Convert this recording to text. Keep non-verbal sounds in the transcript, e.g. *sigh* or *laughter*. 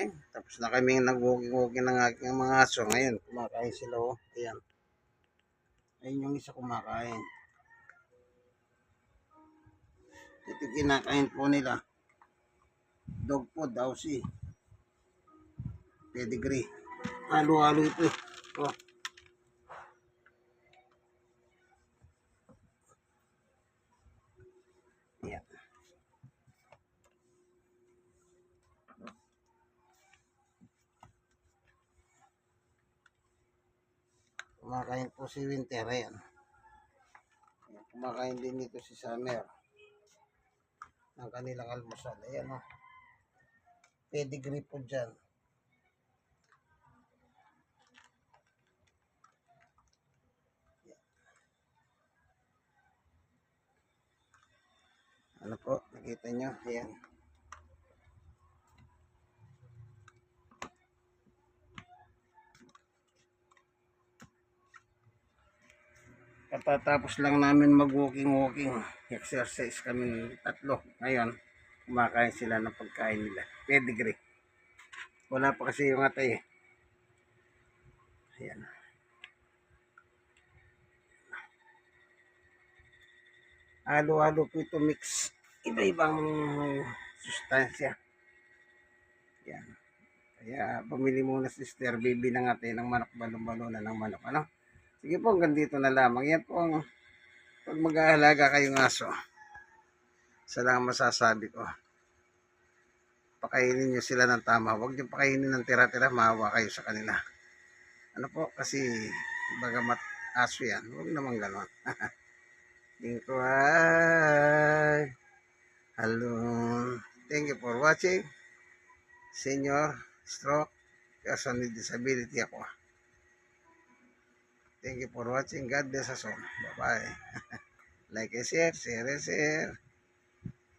Eh, tapos na kami nag-walking-walking ng aking mga aso. Ngayon, kumakain sila oh. Ayan. Ayun yung isa kumakain. Ito kinakain po nila. Dog food, Aussie. Pedigree. Halo-halo ito. eh. Oh. Ayan. Kumakain po si Winter. Ayan, Kumakain din dito si Summer. Ng kanilang almusal. Ayan o. Pedigree po dyan. Ano po? Nakita nyo? Ayan. Katatapos lang namin mag-walking-walking. Exercise kami tatlo. Ngayon, kumakain sila ng pagkain nila. Pedigree. Wala pa kasi yung atay eh. Ayan. Halo-halo po ito mix. Iba-ibang sustansya. Yan. Kaya pumili muna sister, baby na natin ng manok balon na ng manok. Ano? Sige po, hanggang dito na lamang. Yan po ang pag mag-aalaga kayong aso. Isa lang ang masasabi ko. Pakainin nyo sila ng tama. Huwag nyo pakainin ng tira-tira, maawa kayo sa kanila. Ano po, kasi bagamat aso yan, huwag naman ganon. *laughs* Thank you. Hello. Thank you for watching. Senior, stroke, person with disability ako. Thank you for watching. God bless us all. Bye-bye. *laughs* like and share, share and share.